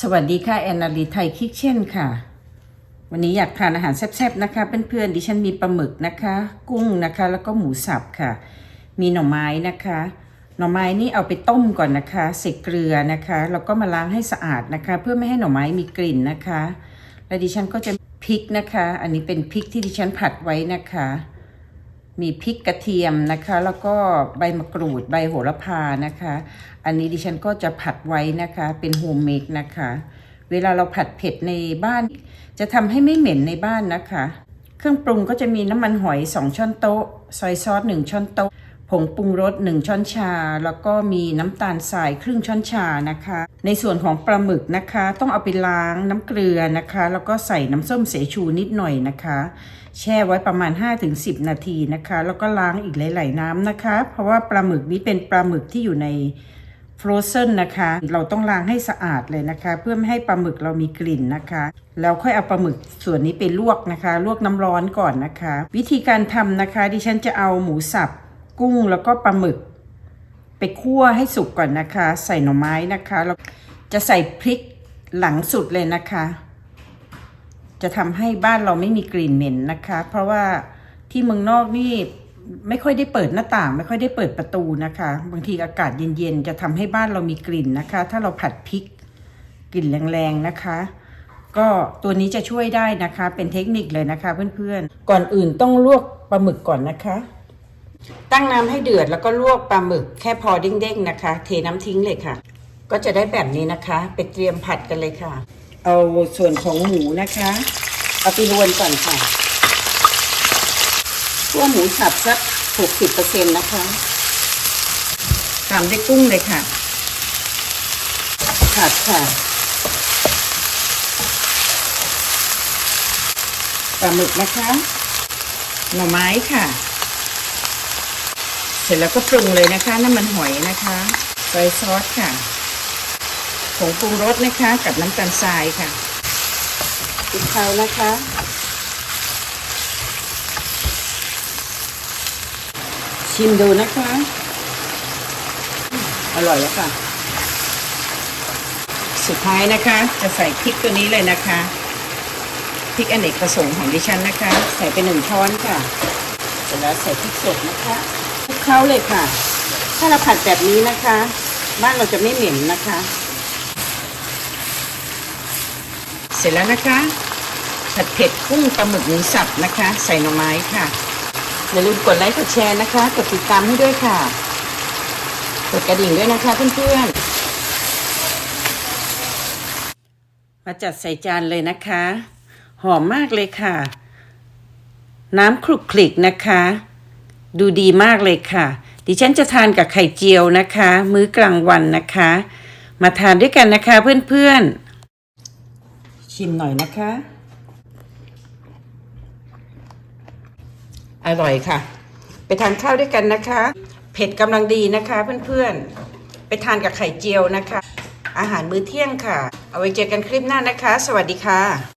สวัสดีค่ะ แอนนาลีไทยคิกเช่นค่ะ วันนี้อยากทานอาหารแซ่บๆนะคะ เพื่อนๆดิฉันมีปลาหมึกนะคะ กุ้งนะคะ แล้วก็หมูสับค่ะ มีหน่อไม้นะคะ หน่อไม้นี่เอาไปต้มก่อนนะคะใส่เกลือนะคะแล้วก็มาล้างให้สะอาดนะคะ เพื่อไม่ให้หน่อไม้มีกลิ่นนะคะ และดิฉันก็จะพริกนะคะ อันนี้เป็นพริกที่ดิฉันผัดไว้นะคะ มีพริกกระเทียมนะคะ แล้วก็ใบมะกรูดใบโหระพานะคะ อันนี้ดิฉันก็จะผัดไว้นะคะ เป็นโฮมเมดนะคะ เวลาเราผัดเผ็ดในบ้าน จะทำให้ไม่เหม็นในบ้านนะคะ เครื่องปรุงก็จะมีน้ำมันหอย 2 ช้อนโต๊ะ ซอยซอส1ช้อนโต๊ะ งปรุงรส 1 ช้อนชา แล้วก็มีน้ำตาลทรายครึ่งช้อนชานะคะ ในส่วนของปลาหมึกนะคะ ต้องเอาไปล้างน้ำเกลือนะคะ แล้วก็ใส่น้ำส้มเสชูนิดหน่อยนะคะ แช่ไว้ประมาณ 5-10 นาทีนะคะ แล้วก็ล้างอีกหลาย ๆ น้ำนะคะ เพราะว่าปลาหมึกนี้เป็นปลาหมึกที่อยู่ในฟรอเซนนะคะ เราต้องล้างให้สะอาดเลยนะคะ เพื่อไม่ให้ปลาหมึกเรามีกลิ่นนะคะ แล้วค่อยเอาปลาหมึกส่วนนี้ไปลวกนะคะ ลวกน้ำร้อนก่อนนะคะ วิธีการทำนะคะ ดิฉันจะเอาหมูสับ กุ้งแล้วก็ปลาหมึก ไปคั่วให้สุกก่อนนะคะ ใส่หน่อไม้นะคะแล้วจะใส่พริกหลังสุดเลยนะคะ จะทำให้บ้านเราไม่มีกลิ่นเหม็นนะคะ เพราะว่าที่เมืองนอกนี่ไม่ค่อยได้เปิดหน้าต่าง ไม่ค่อยได้เปิดประตูนะคะ บางทีอากาศเย็นๆ จะทำให้บ้านเรามีกลิ่นนะคะ ถ้าเราผัดพริกกลิ่นแรงๆนะคะ ก็ตัวนี้จะช่วยได้นะคะ เป็นเทคนิคเลยนะคะเพื่อนๆ ก่อนอื่นต้องลวกปลาหมึกก่อนนะคะ ตั้งน้ำให้เดือดแล้วก็ลวกปลาหมึกแค่พอเด้งๆนะคะ เทน้ำทิ้งเลยค่ะ ก็จะได้แบบนี้นะคะ ไปเตรียมผัดกันเลยค่ะ เอาส่วนของหมูนะคะ เอาไปรวนก่อนค่ะคั่วหมูสับสักหกสิบเนะคะตามด้วยกุ้งเลยค่ะ ผัดค่ะปลาหมึกนะคะ หน่อไม้ค่ะ ร็จแล้วก็ปรุงเลยนะคะน้ำมันหอยนะคะซอยซอสค่ะผงปรุงรสนะคะ กับน้ำตาลทรายค่ะพริกเผานะคะชิมดูนะคะ อร่อยแล้วค่ะ สุดท้ายนะคะ จะใส่พริกตัวนี้เลยนะคะพริกอเนกประสงค์ของดิฉันนะคะ ใส่ไปหนึ่งช้อนค่ะ เสร็จแล้วใส่พริกสดนะคะค ลุกเคล้าเลยค่ะ ถ้าเราผัดแบบนี้นะคะ บ้านเราจะไม่เหม็นนะคะ เสร็จแล้วนะคะ ผัดเผ็ดกุ้งปลาหมึกหมูสับนะคะ ใส่หน่อไม้ค่ะอย่าลืมกดไลค์กดแชร์นะคะกดติดตามให้ด้วยค่ะกดกระดิ่งด้วยนะคะเพื่อนๆมาจัดใส่จานเลยนะคะ หอมมากเลยค่ะ น้ำคลุกคลิกนะคะ ดูดีมากเลยค่ะ ดิฉันจะทานกับไข่เจียวนะคะ มื้อกลางวันนะคะ มาทานด้วยกันนะคะเพื่อนๆ ชิมหน่อยนะคะ อร่อยค่ะ ไปทานข้าวด้วยกันนะคะ เผ็ดกำลังดีนะคะเพื่อนๆ ไปทานกับไข่เจียวนะคะ อาหารมื้อเที่ยงค่ะ เอาไว้เจอกันคลิปหน้านะคะ สวัสดีค่ะ